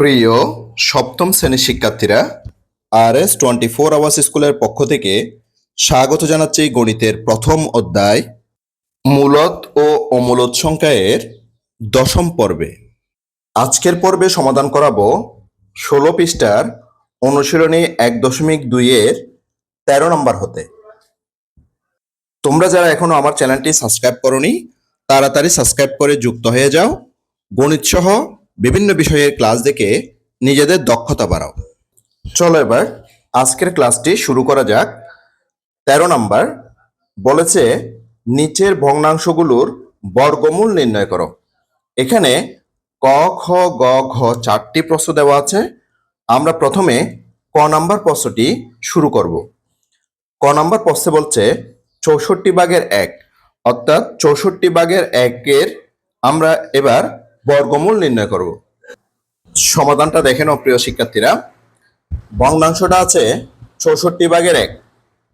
প্রিয় সপ্তম শ্রেণির শিক্ষার্থীরা R S twenty four hours স্কুলের পক্ষ থেকে স্বাগত জানাচ্ছি গণিতের প্রথম অধ্যায় মূলত ও অমূলত সংখ্যায়ের দশম পর্বে। আজকের পর্বে সমাধান করাবো ষোলো পৃষ্ঠার অনুশীলনী এক দশমিক দুইয়ের তেরো নম্বর হতে। তোমরা যারা এখনও আমার চ্যানেলটি সাবস্ক্রাইব করনি, তাড়াতাড়ি সাবস্ক্রাইব করে যুক্ত হয়ে যাও। গণিত সহ বিভিন্ন বিষয়ের ক্লাস দেখে নিজেদের দক্ষতা বাড়াও। চলো এবার আজকের ক্লাসটি শুরু করা যাক। তেরো নাম্বার, বলেছে, নিচের ভগ্নাংশগুলোর বর্গমূল নির্ণয় করো। এখানে ক, খ, গ, ঘ চারটি প্রশ্ন দেওয়া আছে। আমরা প্রথমে ক নাম্বার প্রশ্নটি শুরু করব। ক নাম্বার প্রশ্নে বলছে, চৌষট্টি ভাগের এক, অর্থাৎ চৌষট্টি ভাগের একের আমরা এবার বর্গমূল নির্ণয় করব। সমাধানটা দেখেন প্রিয় শিক্ষার্থীরা। ভগ্নাংশটা আছে চৌষট্টি ভাগের এক।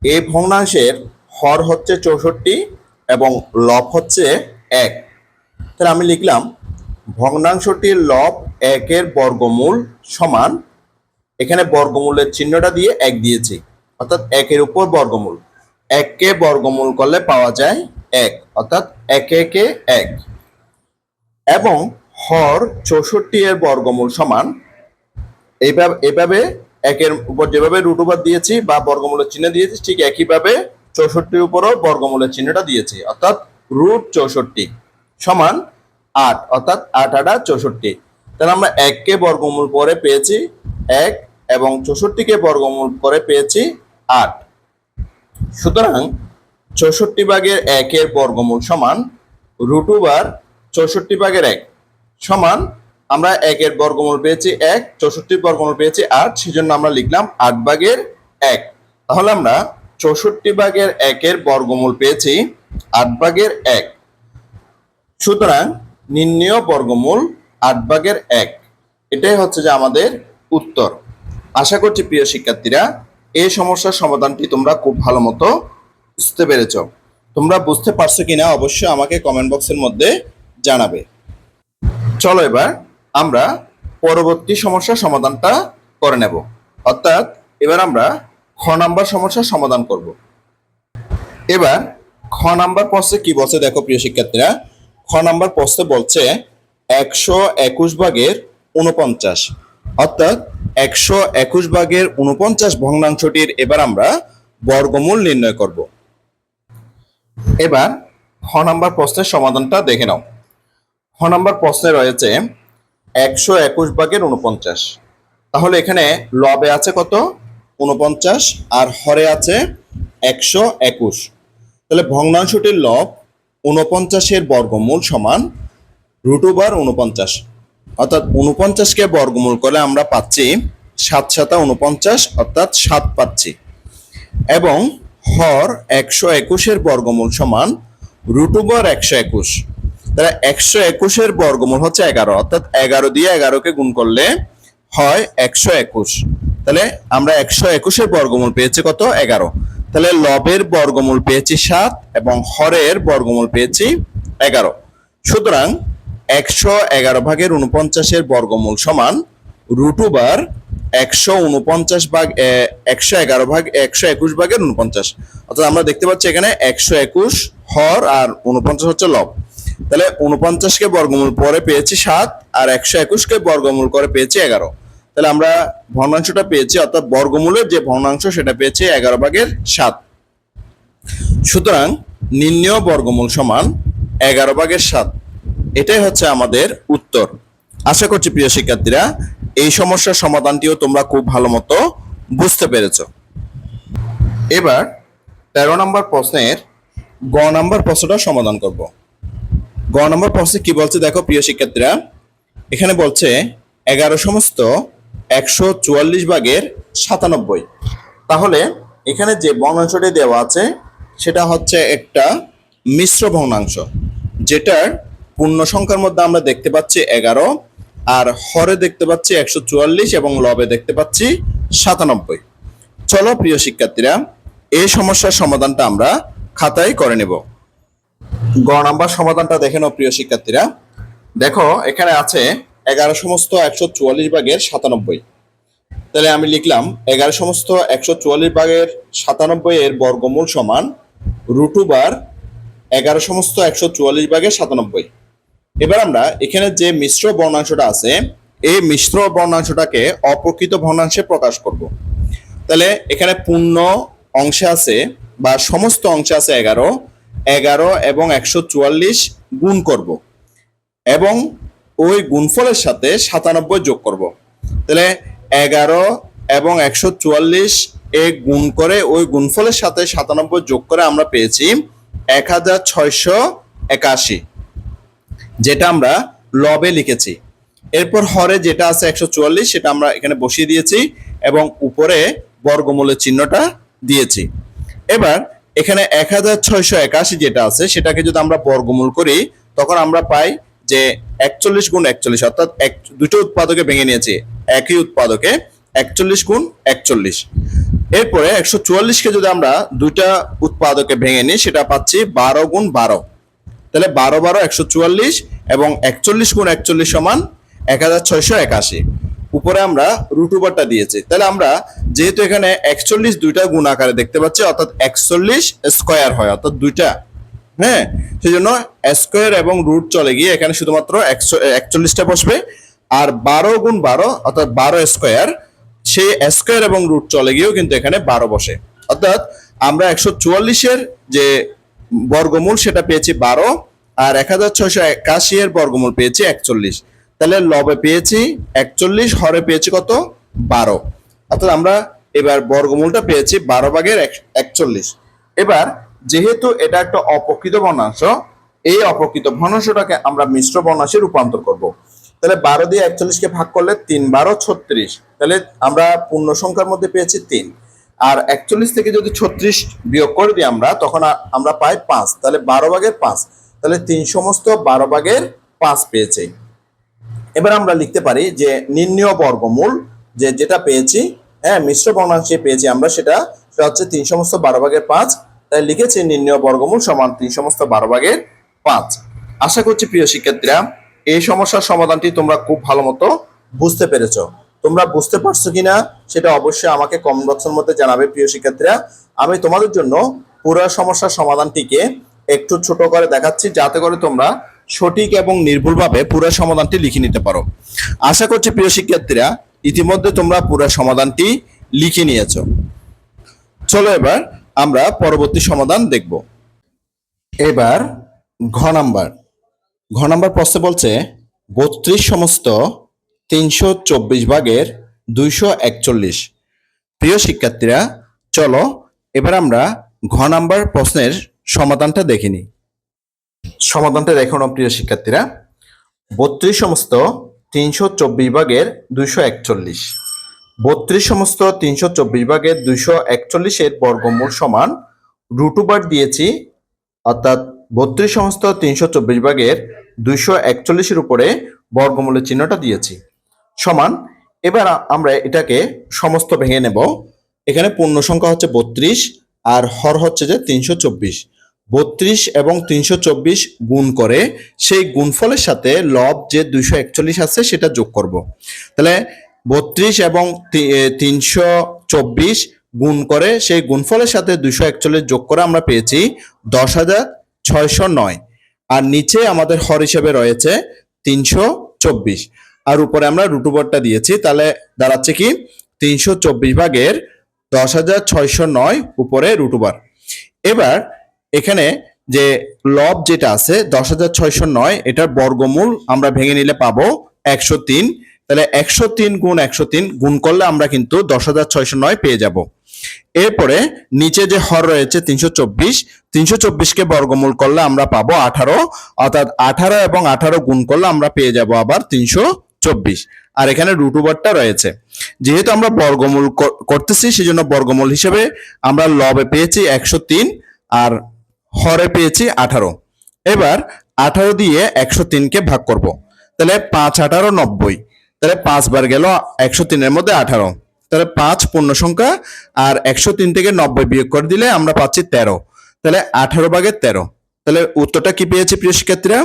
এই ভগ্নাংশের হর হচ্ছে চৌষট্টি এবং লব হচ্ছে এক। তাহলে আমি লিখলাম, ভগ্নাংশটির লব একের বর্গমূল সমান, এখানে বর্গমূলের চিহ্নটা দিয়ে এক দিয়েছি, অর্থাৎ একের উপর বর্গমূল। এককে বর্গমূল করলে পাওয়া যায় এক, অর্থাৎ একে একে এক। এবং হর চৌষট্টি এর বর্গমূল সমান। এইভাবে এভাবে একের উপর যেভাবে রুট ওভার দিয়েছি বা বর্গমূলের চিহ্ন দিয়েছি, ঠিক একইভাবে চৌষট্টির উপরও বর্গমূলের চিহ্নটা দিয়েছি। অর্থাৎ রুট চৌষট্টি সমান আট, অর্থাৎ আট আটা চৌষট্টি। তাহলে আমরা এককে বর্গমূল পরে পেয়েছি এক এবং চৌষট্টিকে বর্গমূল করে পেয়েছি আট। সুতরাং চৌষট্টি ভাগের একের বর্গমূল সমান রুট ওভার চৌষট্টি ভাগের এক সমান আমরা একের বর্গমূল পেয়েছি এক চৌষট্টির বর্গমূল পেয়েছি আট, সেজন্য আমরা লিখলাম আট ভাগের এক। তাহলে আমরা চৌষট্টি ভাগের একের বর্গমূল পেয়েছি আট ভাগের এক। সুতরাং নির্ণয় বর্গমূল আট ভাগের এক। এটাই হচ্ছে যে আমাদের উত্তর। আশা করছি প্রিয় শিক্ষার্থীরা এই সমস্যার সমাধানটি তোমরা খুব ভালো মতো বুঝতে পেরেছ। তোমরা বুঝতে পারছ কিনা অবশ্যই আমাকে কমেন্ট বক্সের মধ্যে জানাবে। চলো এবার আমরা পরবর্তী সমস্যার সমাধানটা করে নেব। অর্থাৎ এবার আমরা খ নাম্বার সমস্যার সমাধান করব। এবার খ নাম্বার প্রশ্নে কি বলছে দেখো প্রিয় শিক্ষার্থীরা? খ নাম্বার প্রশ্নে বলছে একশো একুশ ভাগের উনপঞ্চাশ অর্থাৎ একশো একুশ ভাগের উনপঞ্চাশ ভগ্নাংশটির এবার আমরা বর্গমূল নির্ণয় করব। এবার খ নাম্বার প্রশ্নের সমাধানটা দেখে নাও। খ নাম্বার প্রশ্নে রয়েছে একশো একুশ ভাগের উনপঞ্চাশ তাহলে এখানে লবে আছে কত? উনপঞ্চাশ আর হরে আছে একশো একুশ। তাহলে ভগ্নাংশটির লব উনপঞ্চাশের বর্গমূল সমান রুট উনপঞ্চাশ অর্থাৎ উনপঞ্চাশকে বর্গমূল করে আমরা পাচ্ছি সাত সাতা উনপঞ্চাশ অর্থাৎ সাত পাচ্ছি। এবং হর একশো একুশের বর্গমূল সমান রুট একশো একুশ। তাহলে একশো একুশের বর্গমূল হচ্ছে এগারো, অর্থাৎ এগারো দিয়ে এগারোকে গুণ করলে হয় একশো একুশ। তাহলে আমরা একশো একুশের বর্গমূল পেয়েছি কত? এগারো। তাহলে লবের বর্গমূল পেয়েছি সাত এবং হরের বর্গমূল পেয়েছি এগারো। সুতরাং একশো এগারো ভাগের উনপঞ্চাশের বর্গমূল সমান রুট ওভার একশো উনপঞ্চাশ ভাগ একশো এগারো ভাগ, একশো একুশ ভাগের উনপঞ্চাশ অর্থাৎ আমরা দেখতে পাচ্ছি এখানে একশো একুশ হর আর উনপঞ্চাশ হচ্ছে লব। তাহলে উনপঞ্চাশকে বর্গমূল পরে পেয়েছি সাত, আর একশো একুশকে বর্গমূল করে পেয়েছি এগারো। তাহলে আমরা ভগ্নাংশটা পেয়েছি, অর্থাৎ বর্গমূলের যে ভগ্নাংশ সেটা পেয়েছি এগারো ভাগের সাত। সুতরাং নির্ণয় বর্গমূল সমান এগারো ভাগের সাত। এটাই হচ্ছে আমাদের উত্তর। আশা করছি প্রিয় শিক্ষার্থীরা, এই সমস্যার সমাধানটিও তোমরা খুব ভালো মতো বুঝতে পেরেছ। এবার তেরো নম্বর প্রশ্নের গ নম্বর প্রশ্নটা সমাধান করব। গ নম্বর প্রশ্নে কি বলছে? দেখো, প্রিয় শিক্ষার্থীরা, এখানে বলছে এগারো সমস্ত একশো চুয়াল্লিশ ভাগের সাতানব্বই। তাহলে এখানে যে ভগ্নাংশটি দেওয়া আছে, সেটা হচ্ছে একটা মিশ্র ভগ্নাংশ যেটার পূর্ণ সংখ্যার মধ্যে আমরা দেখতে পাচ্ছি এগারো, আর হরে দেখতে পাচ্ছি একশো চুয়াল্লিশ এবং লবে দেখতে পাচ্ছি সাতানব্বই। চলো, প্রিয় শিক্ষার্থীরা, এই সমস্যার সমাধানটা আমরা খাতায় করে নেব। গ নাম্বার সমাধানটা দেখে নাও, প্রিয় শিক্ষার্থীরা। দেখো, এখানে আছে এগারো সমস্ত একশো চুয়াল্লিশ ভাগের সাতানব্বই। তাহলে আমি লিখলাম, এগারো সমস্ত একশো চুয়াল্লিশ ভাগের সাতানব্বই এর বর্গমূল সমান রুটু বার এগারো সমস্ত একশো চুয়াল্লিশ ভাগের সাতানব্বই। এবার আমরা এখানে যে মিশ্র বর্ণাংশটা আছে, এই মিশ্র বর্ণাংশটাকে অপ্রকৃত ভগ্নাংশে প্রকাশ করব। তাহলে এখানে পূর্ণ অংশে আছে বা সমস্ত অংশে আছে এগারো এগারো এবং একশো চুয়াল্লিশ গুণ করব এবং ওই গুণফলের সাথে সাতানব্বই যোগ করব। তাহলে এগারো এবং একশো চুয়াল্লিশ এ গুণ করে ওই গুণফলের সাথে সাতানব্বই যোগ করে আমরা পেয়েছি এক হাজার ছয়শো একাশি, যেটা আমরা লবে লিখেছি। এরপর হরে যেটা আছে একশো চুয়াল্লিশ, সেটা আমরা এখানে বসিয়ে দিয়েছি এবং উপরে বর্গমূলের চিহ্নটা দিয়েছি। এবার এখানে এক হাজার ছয়শো একাশি যেটা আছে, সেটাকে যদি আমরা বর্গমূল করি, তখন আমরা পাই যে একচল্লিশ গুণ একচল্লিশ, অর্থাৎ এক, দুটো উৎপাদকে ভেঙে নিয়েছি, একই উৎপাদকে একচল্লিশ গুণ একচল্লিশ। এরপরে একশো চুয়াল্লিশকে যদি আমরা দুইটা উৎপাদকে ভেঙে নিই, সেটা পাচ্ছি বারো গুণ বারো। তাহলে বারো বারো, একশো চুয়াল্লিশ এবং একচল্লিশ গুণ একচল্লিশ সমান এক হাজার ছয়শো একাশি। উপরে আমরা রুটুবারটা দিয়েছি। তাহলে আমরা যেহেতু এখানে একচল্লিশ দুইটা গুণ আকারে দেখতে পাচ্ছি, অর্থাৎ একচল্লিশ স্কোয়ার হয়, অর্থাৎ দুইটা। হ্যাঁ? সেই জন্য স্কোয়ার এবং রুট চলে গিয়ে এখানে শুধুমাত্র একশো, একচল্লিশটা বসবে। আর বারো গুণ বারো, অর্থাৎ বারো স্কোয়ার সেই স্কোয়ার এবং রুট চলে গিয়েও কিন্তু এখানে বারো বসে। অর্থাৎ আমরা একশো চুয়াল্লিশের যে বর্গমূল, সেটা পেয়েছি বারো, আর এক হাজার ছয়শো একাশি এর বর্গমূল পেয়েছি একচল্লিশ। তাহলে লবে পেয়েছি একচল্লিশ, হরে পেয়েছি কত? বারো। অর্থাৎ আমরা এবার বর্গমূলটা পেয়েছি বারো ভাগের এক- একচল্লিশ। এবার যেহেতু এটা একটা অপকৃত বর্ণাংশ, এই অপকৃত ভগ্নাংশটাকে আমরা মিশ্র বর্ণাংশে রূপান্তর করব। তাহলে বারো দিয়ে একচল্লিশকে ভাগ করলে তিন বারো ছত্রিশ। তাহলে আমরা পূর্ণ সংখ্যার মধ্যে পেয়েছি তিন। আর একচল্লিশ থেকে যদি ছত্রিশ বিয়োগ করে দিই আমরা, তখন আমরা পাই পাঁচ। তাহলে বারো ভাগের পাঁচ। তাহলে তিন সমস্ত বারো ভাগের পাঁচ পেয়েছে। এবার আমরা লিখতে পারি যে নির্ণয় বর্গমূল যে যেটা পেয়েছি হ্যাঁ মিশ্র বর্ণাংশে পেয়েছি আমরা সেটা সেটা হচ্ছে তিন সমস্ত বারো ভাগের পাঁচ। তাই লিখেছি নির্ণয় বর্গমূল সমান তিন সমস্ত বারো ভাগের পাঁচ। আশা করছি প্রিয় শিক্ষার্থীরা, এই সমস্যার সমাধানটি তোমরা খুব ভালো মতো বুঝতে পেরেছ। তোমরা বুঝতে পারছ কিনা সেটা অবশ্যই আমাকে কমেন্ট বক্সের মধ্যে জানাবে প্রিয় শিক্ষার্থীরা। আমি তোমাদের জন্য পুরো সমস্যার সমাধানটিকে একটু ছোট করে দেখাচ্ছি, যাতে করে তোমরা সঠিক এবং নির্ভুলভাবে পুরো সমাধানটি লিখে নিতে পারো। আশা করছি প্রিয় শিক্ষার্থীরা, ইতিমধ্যে তোমরা পুরো সমাধানটি লিখে নিয়েছো। চলো এবার আমরা পরবর্তী সমাধান দেখব। এবার ঘ নাম্বার। ঘ নাম্বার প্রশ্নে বলছে, বত্রিশ সমস্ত তিনশো চব্বিশ ভাগের দুইশো একচল্লিশ। প্রিয় শিক্ষার্থীরা, চলো এবার আমরা ঘ নাম্বার প্রশ্নের সমাধানটা দেখে নিই। সমাধানটা দেখো না, প্রিয় শিক্ষার্থীরা। বত্রিশ সমস্ত তিনশো চব্বিশ ভাগের দুইশো একচল্লিশ। বত্রিশ সমস্ত তিনশো চব্বিশ ভাগের দুইশো একচল্লিশের বর্গমূল সমান রুটুবার দিয়েছি, অর্থাৎ বত্রিশ সমস্ত তিনশো চব্বিশ ভাগের দুইশো একচল্লিশের উপরে বর্গমূলের চিহ্নটা দিয়েছি। সমান, এবার আমরা এটাকে সমস্ত ভেঙে নেব। এখানে পূর্ণ সংখ্যা হচ্ছে বত্রিশ, আর হর হচ্ছে যে তিনশো চব্বিশ। বত্রিশ এবং তিনশো চব্বিশ গুণ করে সেই গুণফলের সাথে লব যে দুইশো একচল্লিশ আছে সেটা যোগ করব। তাহলে বত্রিশ এবং তিনশো চব্বিশ গুণ করে সেই গুণফলের সাথে দুইশো একচল্লিশ যোগ করে আমরা পেয়েছি দশ হাজার ছয়শো নয়। আর নিচে আমাদের হর হিসেবে রয়েছে তিনশো চব্বিশ। আর উপরে আমরা রুটুবরটা দিয়েছি, তাহলে দাঁড়াচ্ছে কি? তিনশো চব্বিশ ভাগের দশ হাজার ছয়শো নয় উপরে রুটুবার এবার এখানে যে লব যেটা আছে দশ হাজার ছয়শো নয়, এটার বর্গমূল আমরা ভেঙে নিলে পাবো একশো তিন। তাহলে একশো তিন গুণ একশো তিন গুণ করলে আমরা কিন্তু দশ হাজার ছয়শো নয় পেয়ে যাব। এরপরে নিচে যে হর রয়েছে তিনশো চব্বিশ, তিনশো চব্বিশকে বর্গমূল করলে আমরা পাবো আঠারো, অর্থাৎ আঠারো এবং আঠারো গুণ করলে আমরা পেয়ে যাব আবার তিনশো চব্বিশ। আর এখানে রুটুবারটা রয়েছে। যেহেতু আমরা বর্গমূল কর- করতেছি, সেজন্য বর্গমূল হিসেবে আমরা লবে পেয়েছি একশো তিন, আর হরে পেয়েছি আঠারো। এবার আঠারো দিয়ে একশো তিনকে ভাগ করব। তাহলে পাঁচ আঠারো নব্বই। তাহলে পাঁচবার গেল একশো তিনের মধ্যে আঠারো। তাহলে পাঁচ পূর্ণ সংখ্যা আর একশো তিন থেকে নব্বই বিয়োগ করে দিলে আমরা পাচ্ছি তেরো। তাহলে আঠারো ভাগের তেরো। তাহলে উত্তরটা কি পেয়েছি প্রিয় শিক্ষার্থীরা?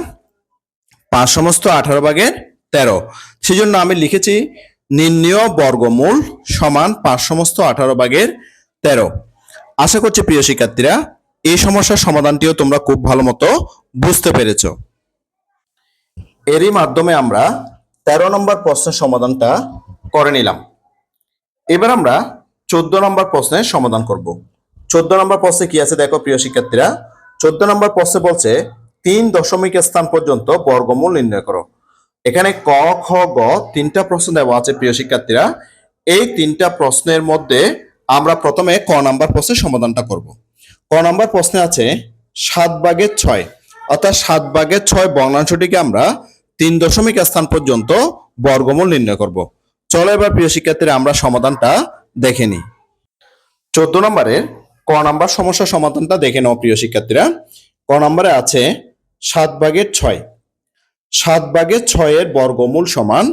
পাঁচ সমস্ত আঠারো ভাগের তেরো। সেজন্য আমি লিখেছি নির্ণয় বর্গমূল সমান পাঁচ সমস্ত আঠারো ভাগের তেরো। আশা করছি প্রিয় শিক্ষার্থীরা এই সমস্যার সমাধানটিও তোমরা খুব ভালো মতো বুঝতে পেরেছ। এরই মাধ্যমে আমরা তেরো নম্বর প্রশ্নের সমাধানটা করে নিলাম। এবার আমরা চোদ্দ নম্বর প্রশ্নের সমাধান করব। চোদ্দ নম্বর প্রশ্নে কি আছে দেখো প্রিয় শিক্ষার্থীরা? চোদ্দ নম্বর প্রশ্নে বলছে, তিন দশমিক স্থান পর্যন্ত বর্গমূল নির্ণয় করো। এখানে ক, খ, গ তিনটা প্রশ্ন দেওয়া আছে প্রিয় শিক্ষার্থীরা। এই তিনটা প্রশ্নের মধ্যে আমরা প্রথমে ক নাম্বার প্রশ্নের সমাধানটা করব। ক নাম্বার প্রশ্নে আছে সাত ভাগের ছয়। অর্থাৎ সাত ভাগের ছয় বর্ণাংশটিকে আমরা তিন দশমিক স্থান পর্যন্ত বর্গমূল নির্ণয় করব। চলো এবার প্রিয় শিক্ষার্থীরা, আমরা সমাধানটা দেখে নিই। চোদ্দ নম্বরের ক নাম্বার সমস্যা সমাধানটা দেখে নাও প্রিয় শিক্ষার্থীরা। ক নম্বরে আছে সাত ভাগের ছয়। সাত ভাগের ছয়ের বর্গমূল সমান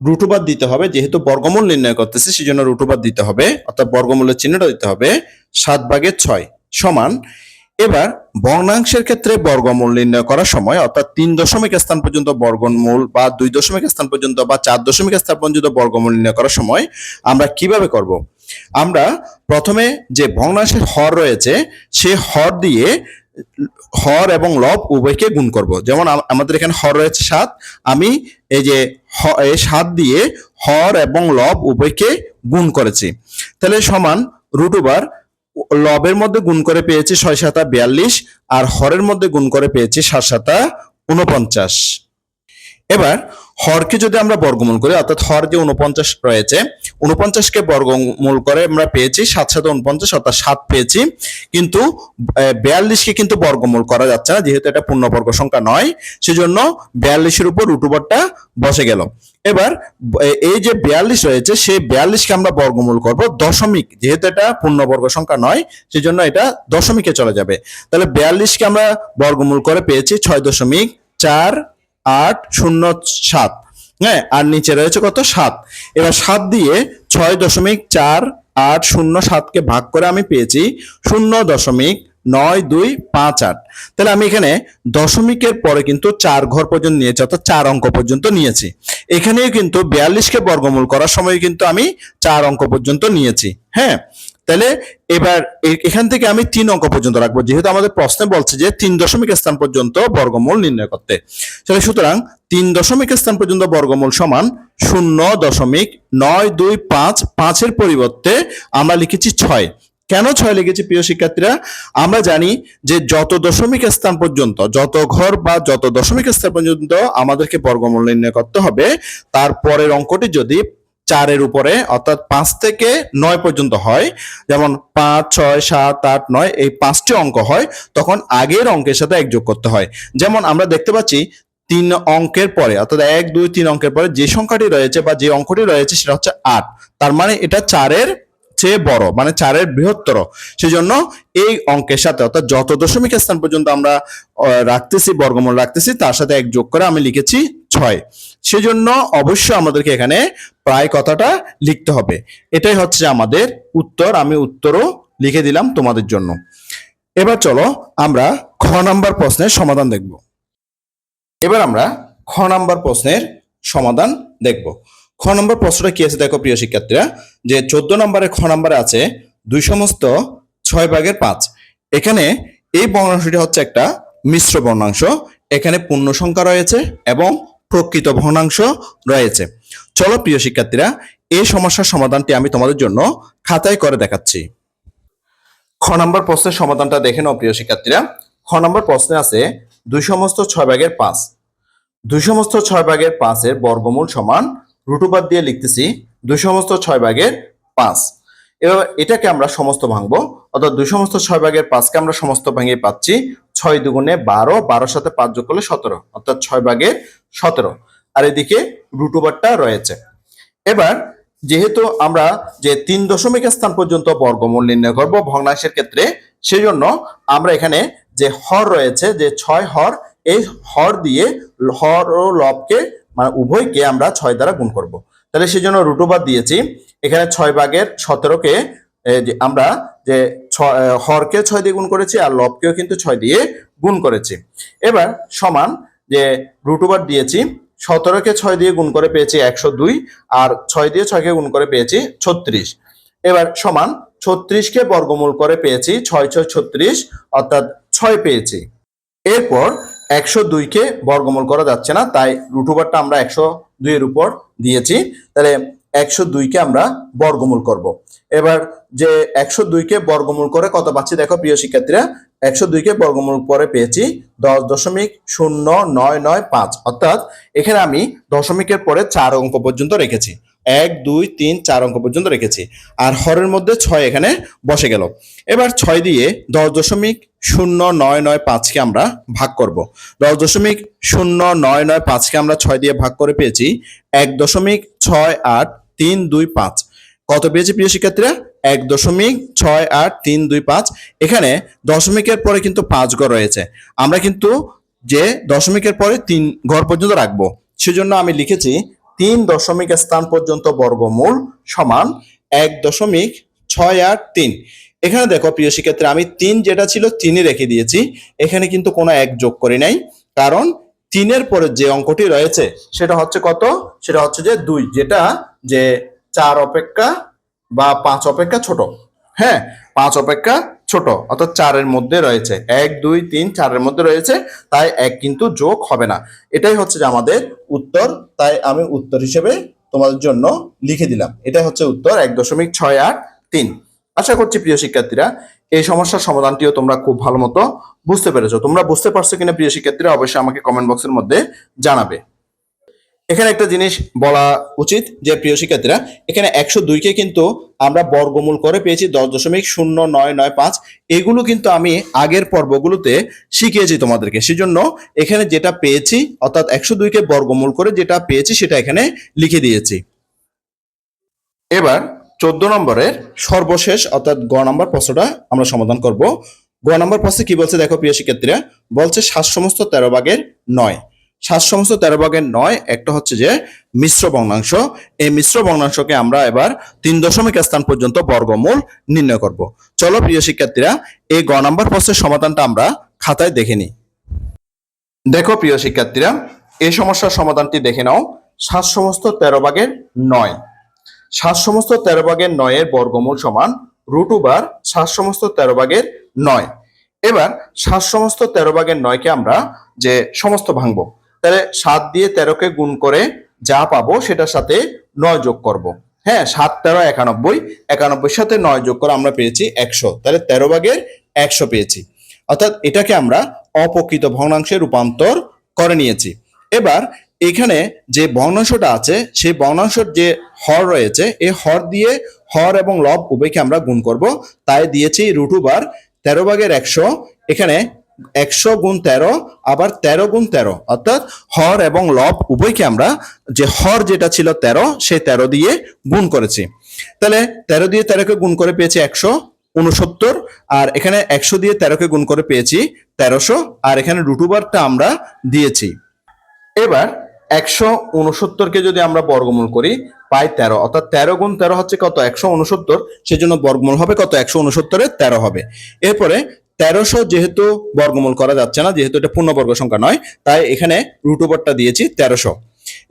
রুটুবাদ দিতে হবে, যেহেতু বর্গমূল নির্ণয় করতেছে সেই জন্য রুটুবাদ দিতে হবে, অর্থাৎ বর্গমূলের চিহ্নটা দিতে হবে সাত ভাগের ছয়। সমান। এবার ভগ্নাংশের ক্ষেত্রে বর্গমূল নির্ণয় করার সময় অর্থাৎ তিন দশমিক স্থান পর্যন্ত বর্গমূল বা দুই দশমিক স্থান পর্যন্ত বা চার দশমিক স্থান পর্যন্ত বর্গমূল নির্ণয় করার সময় আমরা কীভাবে করব? আমরা প্রথমে যে ভগ্নাংশের হর রয়েছে, সে হর দিয়ে হর এবং লব উভয়কে গুণ করব। যেমন আমাদের এখানে হর রয়েছে সাত, আমি এই যে সাত দিয়ে হর এবং লব উভয়কে গুণ করেছি। তাহলে সমান রুটুবার লবের মধ্যে গুণ করে পেয়েছি ছয় সাতা বিয়াল্লিশ, আর হরের মধ্যে গুণ করে পেয়েছি সাত সাতা উনপঞ্চাশ এবার হরকে যদি আমরা বর্গমূল করি, অর্থাৎ হর যে উনপঞ্চাশ রয়েছে উনপঞ্চাশকে বর্গমূল করে আমরা পেয়েছি সাত সাত উনপঞ্চাশ অর্থাৎ সাত পেয়েছি। কিন্তু বিয়াল্লিশকে কিন্তু বর্গমূল করা যাচ্ছে না, যেহেতু এটা পূর্ণবর্গ সংখ্যা নয়, সেজন্য বিয়াল্লিশের উপর রুটুবরটা বসে গেল। এবার এই যে বিয়াল্লিশ রয়েছে, সেই বিয়াল্লিশকে আমরা বর্গমূল করব দশমিক, যেহেতু এটা পূর্ণবর্গ সংখ্যা নয়, সেজন্য এটা দশমিকে চলে যাবে। তাহলে বিয়াল্লিশকে আমরা বর্গমূল করে পেয়েছি ছয় দশমিক চার আট শূন্য সাত। হ্যাঁ আর নিচে রয়েছে কত? সাত। এবার সাত দিয়ে ছয় দশমিক চার আট শূন্য সাতকে ভাগ করে আমি পেয়েছি শূন্য দশমিক নয় দুই পাঁচ আট। তাহলে আমি এখানে দশমিকের পরে কিন্তু চার ঘর পর্যন্ত নিয়েছি, অর্থাৎ চার অঙ্ক পর্যন্ত নিয়েছি। এখানেও কিন্তু বিয়াল্লিশকে বর্গমূল করার সময় কিন্তু আমি চার অঙ্ক পর্যন্ত নিয়েছি। হ্যাঁ তাহলে এবার এখান থেকে আমি তিন অঙ্ক পর্যন্ত রাখব। যেহেতু আমাদের প্রশ্নে বলছে যে তিন দশমিক স্থান পর্যন্ত বর্গমূল নির্ণয় করতে। তাহলে সুতরাং তিন দশমিক স্থান পর্যন্ত বর্গমূল সমান শূন্য দশমিক নয় দুই পাঁচ, পাঁচের পরিবর্তে আমরা লিখেছি ছয়। কেন ছয় লিখেছি প্রিয় শিক্ষার্থীরা? আমরা জানি যে যত দশমিক স্থান পর্যন্ত, যত ঘর বা যত দশমিক স্থান পর্যন্ত আমাদেরকে বর্গমূল নির্ণয় করতে হবে তারপরের অঙ্কটি যদি চারের উপরে, অর্থাৎ পাঁচ থেকে নয় পর্যন্ত হয়। যেমন পাঁচ, ছয়, সাত, আট, নয়, এই পাঁচটি অঙ্ক হয়, তখন আগের অঙ্কের সাথে এক যোগ করতে হয়। যেমন আমরা দেখতে পাচ্ছি, তিন অঙ্কের পরে, অর্থাৎ এক, দুই, তিন অঙ্কের পরে যে সংখ্যাটি রয়েছে বা যে অঙ্কটি রয়েছে সেটা হচ্ছে আট। তার মানে এটা চারের চেয়ে বড় মানে চারের বৃহত্তর। সেজন্য এই অঙ্কের সাথে, অর্থাৎ যত দশমিক স্থান পর্যন্ত আমরা রাখতেছি, বর্গমূল রাখতেছি, তার সাথে এক যোগ করে আমি লিখেছি ছয়। সেজন্য অবশ্যই আমাদেরকে এখানে প্রায় কথাটা লিখতে হবে। এটাই হচ্ছে আমাদের উত্তর, আমি উত্তরও লিখে দিলাম তোমাদের জন্য। এবার চলো আমরা খ নাম্বার প্রশ্নের সমাধান দেখব। এবার আমরা খ নাম্বার প্রশ্নের সমাধান দেখব। খ নম্বর প্রশ্নটা কি আছে দেখো প্রিয় শিক্ষার্থীরা? যে চোদ্দ নম্বরের খ নম্বরে আছে দুই সমস্ত ছয় ভাগের পাঁচ। এখানে এই বর্ণাংশটি হচ্ছে একটা মিশ্র বর্ণাংশ। এখানে পূর্ণ সংখ্যা রয়েছে এবং প্রকৃত ভগ্নাংশ রয়েছে। চলো প্রিয় শিক্ষার্থীরা, এই সমস্যার সমাধানটি আমি তোমাদের জন্য খাতায় করে দেখাচ্ছি। খ নম্বর প্রশ্নের সমাধানটা দেখে নাও প্রিয় শিক্ষার্থীরা। খ নম্বর প্রশ্নে আছে দুই সমস্ত ছয় ভাগের পাঁচ। দুই সমস্ত ছয় ভাগের পাঁচের বর্গমূল সমান রুটুপাত দিয়ে লিখতেছি দুই সমস্ত ছয় ভাগের পাঁচ। এবার এটাকে আমরা সমস্ত ভাঙবো, অর্থাৎ দুই সমস্ত ছয় ভাগের পাঁচকে আমরা সমস্ত ভাঙে পাচ্ছি ছয় দুগুণে বারো, বারোর সাথে পাঁচ যোগ করলে সতেরো, অর্থাৎ ছয় ভাগের সতেরো। আর এদিকে রুটুবারটা রয়েছে। এবার যেহেতু আমরা যে তিন দশমিক স্থান পর্যন্ত বর্গমূল নির্ণয় করব ভগ্নাংশের ক্ষেত্রে সেই জন্য আমরা এখানে যে হর রয়েছে, যে ছয় হর, এই হর দিয়ে হর ও লবকে মানে উভয়কে আমরা ছয় দ্বারা গুণ করব। তাহলে সেই জন্য রুটুবাদ দিয়েছি। এখানে ছয় ভাগের সতেরোকে আমরা যে হরকে ছয় দিয়ে গুণ করেছি আর লবকেও কিন্তু ছয় দিয়ে গুণ করেছি। এবার সমান যে রুটুবার দিয়েছি, সতেরোকে ছয় দিয়ে গুণ করে পেয়েছি একশো দুই আর ছয় দিয়ে ছয়কে গুণ করে পেয়েছি ছত্রিশ। এবার সমান ছত্রিশকে বর্গমূল করে পেয়েছি ছয় ছয় ছত্রিশ, অর্থাৎ ছয় পেয়েছি। এরপর একশো দুইকে বর্গমূল করা যাচ্ছে না, তাই রুট ওভারটা আমরা একশো দুইয়ের উপর দিয়েছি তাহলে একশো দুইকে আমরা বর্গমূল করব। এবার যে একশো দুইকে বর্গমূল করে কত পাচ্ছি দেখো প্রিয় শিক্ষার্থীরা একশো দুইকে বর্গমূল করে পেয়েছি দশ দশমিক শূন্য নয় নয় পাঁচ। অর্থাৎ এখানে আমি দশমিকের পরে চার অঙ্ক পর্যন্ত রেখেছি। এক, দুই, তিন, চার অঙ্ক পর্যন্ত রেখেছি। আর হরের মধ্যে ছয় এখানে বসে গেল। এবার ছয় দিয়ে দশ দশমিক শূন্য নয় নয় পাঁচকে আমরা ভাগ করব। দশ দশমিক শূন্য নয় নয় পাঁচকে আমরা ছয় দিয়ে ভাগ করে পেয়েছি। এক দশমিক ছয় আট তিন দুই পাঁচ। কত পেয়েছি প্রিয় শিক্ষার্থীরা? এক দশমিক ছয় আট তিন দুই পাঁচ। এখানে দশমিকের পরে কিন্তু পাঁচ ঘর রয়েছে। আমরা কিন্তু যে দশমিকের পরে তিন ঘর পর্যন্ত রাখব, সেজন্য আমি লিখেছি তিন দশমিক স্থান পর্যন্ত বর্গমূল সমান এক দশমিক ছয় আট তিন। এখানে দেখো প্রিয় শিক্ষার্থী আমি তিন যেটা ছিল তিনই রেখে দিয়েছি। এখানে কিন্তু কোনো এক যোগ করি নাই, কারণ তিনের পরে যে অঙ্কটি রয়েছে, সেটা হচ্ছে কত? সেটা হচ্ছে যে দুই, যেটা যে চার অপেক্ষা বা পাঁচ অপেক্ষা ছোট। হ্যাঁ পাঁচ অপেক্ষা ছোট। অর্থাৎ চারের মধ্যে রয়েছে। এক, দুই, তিন, চারের মধ্যে রয়েছে। তাই এক কিন্তু যোগ হবে না। এটাই হচ্ছে যে আমাদের উত্তর। তাই আমি উত্তর হিসেবে তোমাদের জন্য লিখে দিলাম। এটাই হচ্ছে উত্তর এক দশমিক ছয় আট তিন। আশা করছি প্রিয় শিক্ষার্থীরা, এই সমস্যার সমাধানটিও তোমরা খুব ভালো মতো বুঝতে পেরেছ। তোমরা বুঝতে পারছ কিনা প্রিয় শিক্ষার্থীরা, অবশ্যই আমাকে কমেন্ট বক্সের মধ্যে জানাবে। এখানে একটা জিনিস বলা উচিত যে, প্রিয় শিক্ষার্থীরা, এখানে একশো দুইকে কিন্তু আমরা বর্গমূল করে পেয়েছি, দশ দশমিক শূন্য নয় নয় পাঁচ। এগুলো কিন্তু আমি আগের পর্বগুলোতে শিখিয়েছি তোমাদেরকে। সেজন্য এখানে যেটা পেয়েছি, অর্থাৎ একশো দুইকে বর্গমূল করে যেটা পেয়েছি, সেটা এখানে লিখে দিয়েছি। এবার চোদ্দ নম্বরের সর্বশেষ, অর্থাৎ গ নম্বর প্রশ্নটা আমরা সমাধান করব। গ নম্বর প্রশ্নে কি বলছে দেখো, প্রিয় শিক্ষার্থীরা, বলছে সাত সমস্ত তেরো ভাগের নয়। সাত সমস্ত তেরো ভাগের নয়, একটা হচ্ছে যে মিশ্র ভগ্নাংশ। এই মিশ্র ভগ্নাংশকে আমরা এবার তিন দশমিক স্থান পর্যন্ত বর্গমূল নির্ণয় করব। চলো প্রিয় শিক্ষার্থীরা, এই গ নম্বর প্রশ্নের সমাধানটা আমরা খাতায় দেখে নিই। দেখো প্রিয় শিক্ষার্থীরা, এই সমস্যার সমাধানটি দেখে নাও। সাত সমস্ত তেরো ভাগের নয়। সাত সমস্ত তেরো ভাগের নয়ের বর্গমূল সমান রুট ওভার সাত সমস্ত তেরো ভাগের নয়। এবার সাত সমস্ত তেরো ভাগের নয়কে আমরা যে সমস্ত ভাঙবো তাহলে সাত দিয়ে তেরোকে গুণ করে যা পাবো সেটার সাথে নয় যোগ করব। হ্যাঁ সাত, তেরো, একানব্বই একানব্বই সাথে নয় যোগ করে আমরা পেয়েছি একশো। তাহলে তেরো ভাগের একশো পেয়েছি। অর্থাৎ এটাকে আমরা অপকৃত ভগ্নাংশে রূপান্তর করে নিয়েছি। এবার এখানে যে ভগ্নাংশটা আছে, সেই ভগ্নাংশের যে হর রয়েছে, এই হর দিয়ে হর এবং লব উভয়কে আমরা গুণ করব। তাই দিয়েছি রুট ওভার তেরো ভাগের একশো। এখানে একশো গুণ তেরো, আবার তেরো গুণ তেরো। অর্থাৎ হর এবং লব উভয়কে আমরা যে হর যেটা ছিল তেরো, সেই তেরো দিয়ে গুণ করেছি। তাহলে তেরো দিয়ে তেরোকে গুণ করে পেয়েছি একশো উনসত্তর, আর এখানে একশো দিয়ে তেরোকে গুণ করে পেয়েছি তেরোশো, আর এখানে রুটুবারটা আমরা দিয়েছি। এবার একশো উনসত্তরকে যদি আমরা বর্গমূল করি, পাই তেরো। অর্থাৎ তেরো গুণ তেরো হচ্ছে কত? একশো উনসত্তর। সেজন্য বর্গমূল হবে কত? একশো উনসত্তরে তেরো হবে। এরপরে তেরোশো যেহেতু বর্গমূল করা যাচ্ছে না, যেহেতু এটা পূর্ণবর্গ সংখ্যা নয়, তাই এখানে রুট ওভারটা দিয়েছি তেরোশো।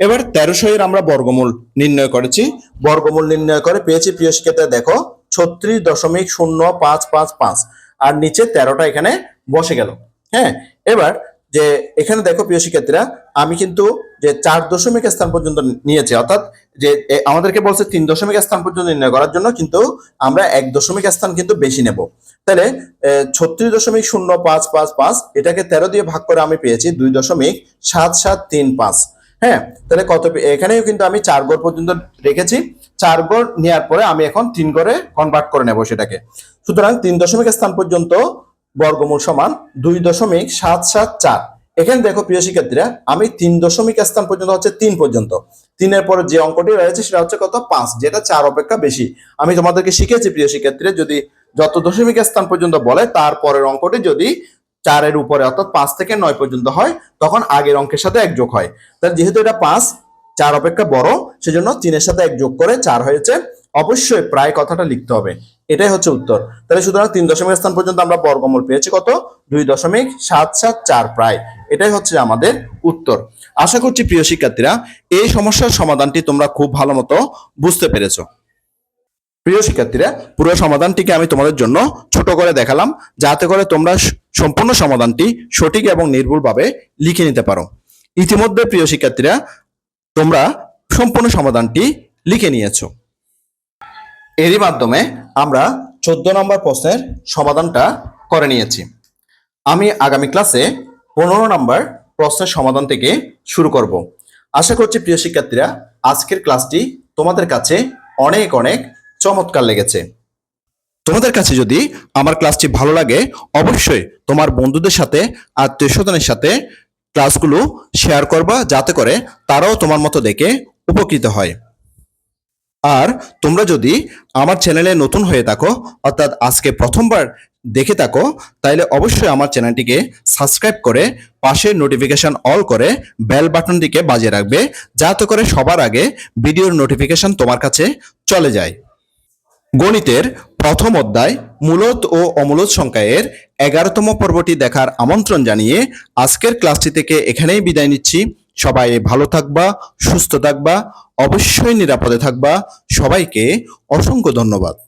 এবার তেরোশো এর আমরা বর্গমূল নির্ণয় করেছি। বর্গমূল নির্ণয় করে পেয়েছি প্রিয় শিক্ষার্থীরা, দেখো, ছত্রিশ দশমিক শূন্য পাঁচ পাঁচ পাঁচ, আর নিচে তেরোটা এখানে বসে গেল। হ্যাঁ এবার যে এখানে দেখো প্রিয় শিক্ষার্থীরা, আমি কিন্তু যে চার দশমিক স্থান পর্যন্ত নিয়েছি, অর্থাৎ যে আমাদেরকে বলছে তিন দশমিক স্থান পর্যন্ত নির্ণয় করার জন্য কিন্তু আমরা এক দশমিক স্থান কিন্তু বেশি নেব। তাহলে ছত্রিশ দশমিক শূন্য পাঁচ পাঁচ পাঁচ, এটাকে তেরো দিয়ে ভাগ করে আমি পেয়েছি দুই দশমিক সাত সাত তিন পাঁচ। হ্যাঁ তাহলে কত এখানেও কিন্তু আমি চার গড় পর্যন্ত রেখেছি, চার গড় নেওয়ার পরে আমি এখন তিন গড়ে কনভার্ট করে নেব সেটাকে। সুতরাং তিন দশমিক স্থান পর্যন্ত বর্গমূল সমান দুই দশমিক সাত সাত চার। এখানে দেখো প্রিয় শিক্ষার্থীরা, আমি তিন দশমিক স্থান পর্যন্ত হচ্ছে তিন পর্যন্ত। তিনের পরে যে অঙ্কটি রয়েছে সেটা হচ্ছে কত? পাঁচ, যেটা চার অপেক্ষা বেশি। আমি তোমাদেরকে শিখেছি প্রিয় শিক্ষার্থীরা, যদি যত দশমিক স্থান পর্যন্ত বলে, তার পরের অঙ্কটি যদি চারের উপরে অর্থাৎ পাঁচ থেকে নয় পর্যন্ত হয়, তখন আগের অঙ্কের সাথে এক যোগ হয়। তাহলে যেহেতু এটা পাঁচ, চার অপেক্ষা বড়, সেজন্য তিনের সাথে এক যোগ করে চার হয়েছে। অবশ্যই প্রায় কথাটা লিখতে হবে। এটাই হচ্ছে উত্তর। তাহলে সুতরাং তিন দশমিক স্থান পর্যন্ত আমরা বর্গমূল পেয়েছি কত? দুই দশমিক সাত সাত চার প্রায়। এটাই হচ্ছে আমাদের উত্তর। আশা করছি প্রিয় শিক্ষার্থীরা, এই সমস্যার সমাধানটি তোমরা খুব ভালো মতো বুঝতে পেরেছ। প্রিয় শিক্ষার্থীরা, পুরো সমাধানটিকে আমি তোমাদের জন্য ছোট করে দেখালাম, যাতে করে তোমরা সম্পূর্ণ সমাধানটি সঠিক এবং নির্ভুলভাবে লিখে নিতে পারো। ইতিমধ্যে প্রিয় শিক্ষার্থীরা, তোমরা সম্পূর্ণ সমাধানটি লিখে নিয়েছো। এরই মাধ্যমে আমরা চোদ্দ নম্বর প্রশ্নের সমাধানটা করে নিয়েছি। আমি আগামী ক্লাসে পনেরো নম্বর প্রশ্নের সমাধান থেকে শুরু করব। আশা করছি প্রিয় শিক্ষার্থীরা, আজকের ক্লাসটি তোমাদের কাছে অনেক অনেক চমৎকার লেগেছে। তোমাদের কাছে যদি আমার ক্লাসটি ভালো লাগে, অবশ্যই তোমার বন্ধুদের সাথে, আত্মীয় স্বজনের সাথে ক্লাসগুলো শেয়ার করবা, যাতে করে তারাও তোমার মতো দেখে উপকৃত হয়। আর তোমরা যদি আমার চ্যানেলে নতুন হয়ে থাকো, অর্থাৎ আজকে প্রথমবার দেখে থাকো তাহলে অবশ্যই আমার চ্যানেলটিকে সাবস্ক্রাইব করে পাশের নোটিফিকেশন অল করে বেল বাটনটিকে বাজিয়ে রাখবে, যাতে করে সবার আগে ভিডিওর নোটিফিকেশন তোমার কাছে চলে যায়। গণিতের প্রথম অধ্যায় মূলত ও অমূলত সংখ্যা এর এগারোতম পর্বটি দেখার আমন্ত্রণ জানিয়ে আজকের ক্লাসটি থেকে এখানেই বিদায় নিচ্ছি। সবাই ভালো থাকবা, সুস্থ থাকবা অবশ্যই নিরাপদে থাকবা। সবাইকে অসংখ্য ধন্যবাদ।